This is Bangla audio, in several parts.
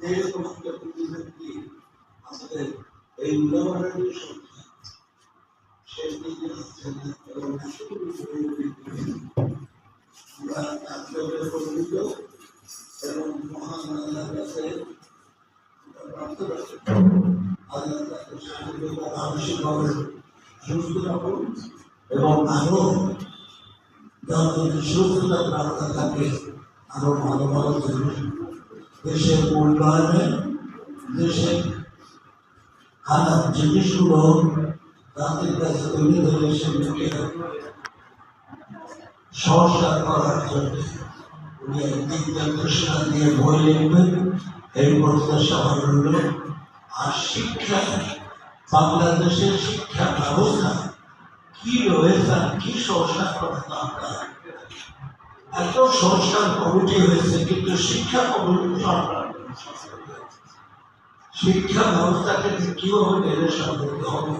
যে সমস্ত ব্যক্তি আমাদের এই উদাহরণের সংখ্যা সেই এবং আমরা তার গর্বিত এবং মহান আল্লাহর প্রার্থনা সুস্থ রাখুন এবং আরও সুস্থতা প্রাপ্ত থাকে আরও ভালো ভালো দেশের উন্নয়নে দেশের খারাপ জিনিসগুলো তাদের কাছে তুলে ধরে সেগুলোকে সংস্কার করার জন্য উনি একদিক নির্দেশনা দিয়ে বই লিখবেন, এই প্রত্যাশা রইল আর শিক্ষা? বাংলাদেশের শিক্ষা ব্যবস্থা? কি রয়েছে কি সংস্কার করা দরকার? এত সংস্কার কমিটি হয়েছে, কিন্তু শিক্ষা কমিটি সরকার। শিক্ষা ব্যবস্থাকে কীভাবে নির্দেশন করতে হবে?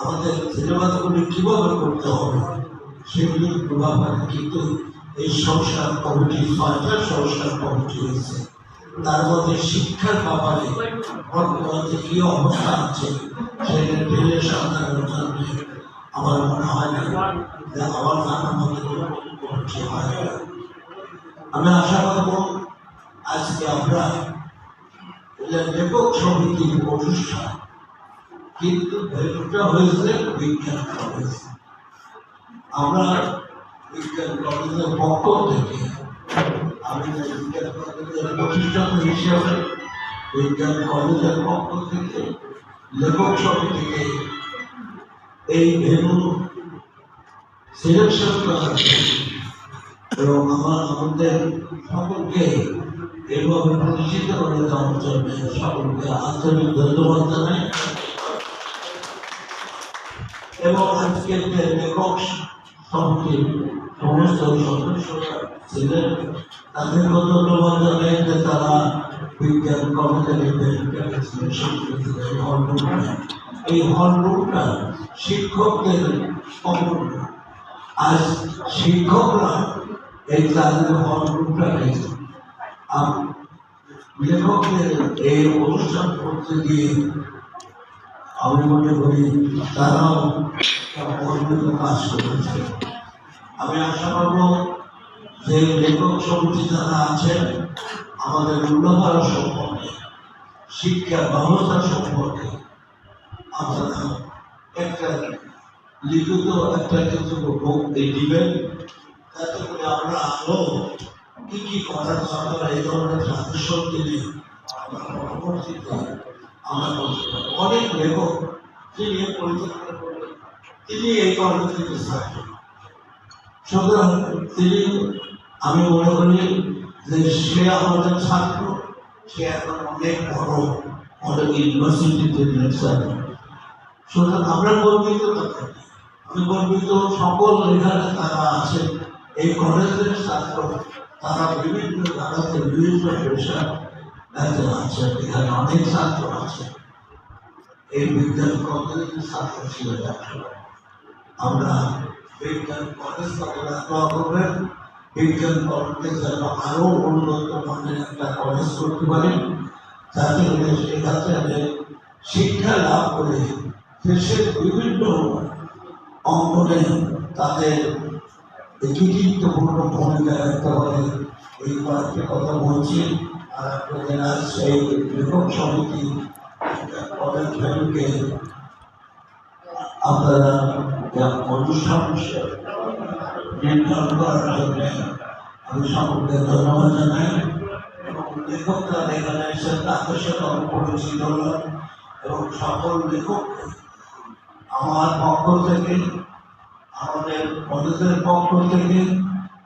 আমাদের সিলেবাসগুলি কীভাবে করতে হবে? সেগুলির প্রভাব কিন্তু এই সংস্কার কমিটি ছয়টা সংস্কার কমিটি হয়েছে। তার মধ্যে শিক্ষার ব্যাপারে বর্তমানে কি অবস্থা আছে, সেটা ঢেলে জন্য আমার মনে হয় না আমার জানার মধ্যে কোনো হয় আমি আশা করব আজকে আমরা লেখক সমিতির অনুষ্ঠান, কিন্তু ভেলুটা হয়েছে বিজ্ঞান কলেজ আমরা বিজ্ঞান কলেজের পক্ষ থেকে, আমি বিজ্ঞান কলেজের প্রতিষ্ঠান হিসেবে বিজ্ঞান কলেজের পক্ষ থেকে লেখক সমিতিকে এই ভেনু সিলেকশন করার এবং আমার আমাদের সকলকে এইভাবে প্রতিষ্ঠিত করে দেওয়ার জন্য সকলকে আন্তরিক ধন্যবাদ জানাই। এবং আজকে যে লেখক সমিতির সমস্ত সদস্যরা ছিলেন তাদেরকেও ধন্যবাদ জানাই যে তারা বিজ্ঞান কলেজের এই হলরুমটা এই হলরুমটা শিক্ষকদের অমূল্য আজ শিক্ষকরা এই তাদের হলরুমটাকে লেখকদের এই অনুষ্ঠান করতে গিয়ে আমি মনে করি তারাও অদ্ভুত কাজ করেছে। আমি আশা করব যে লেখক সমিতি যারা আছেন, আমাদের উন্নতর সম্পর্কে শিক্ষা ব্যবস্থা সম্পর্কে আপনারা একটা লিখিত একটা কিছু বুক দিবেন যাতে আমরা আরও কি কি করার এই ধরনের দিলে আমরা পরবর্তীতে আমরা অনেক লেখক তিনি পরিচালনা করবেন তিনি এই কর্মসূচিতে থাকবেন সুতরাং তিনি আমি মনে করি যে সে আমাদের ছাত্র সে এখন অনেক বড় অনেক ইউনিভার্সিটিতে লেকচার সুতরাং আমরা গর্বিত আমি গর্বিত সকল এখানে তারা আছেন। এই কলেজের ছাত্র, তারা বিভিন্ন জায়গাতে বিভিন্ন পেশা এতে আছে এখানে অনেক ছাত্র আছে। এই বিজ্ঞান কলেজের ছাত্র ছিল আমরা বিজ্ঞান কলেজ তাদের করবেন। বিজ্ঞান কলেজে যেন আরও উন্নত মানের একটা কলেজ করতে পারি। যাতে করে সেখানে শিক্ষা লাভ করে দেশের বিভিন্ন অঙ্গনে তাদের কৃতিত্বপূর্ণ ভূমিকা রাখতে পারে এই কয়েকটি কথা বলছি। আর আপনাদের আজ সেই লেখক সমিতি ভ্যালুকে আপনারা অনুষ্ঠান নির্ধারণ করার জন্য আমি সকলকে ধন্যবাদ জানাই। এবং লেখকরা এখানে এসে তাদের সাথে পরিচিত হলাম। এবং সকল লেখককে আমার পক্ষ থেকে আমাদের কলেজের পক্ষ থেকে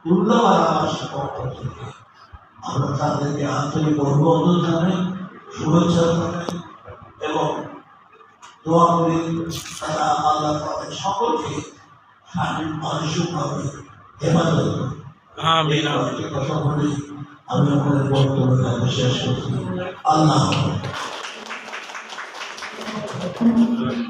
উল্লাবার আবাসের পক্ষ থেকে আমরা তাদেরকে আন্তরিক অভিবাদন জানাই শুভেচ্ছা জানাই এবং দোয়া করি তারা আল্লাহ তাদের সকলকে শারীরিক মানসিকভাবে হেফাজত কথা বলে আমি আমাদের বক্তব্য শেষ করছি। আল্লাহ হাফেজ।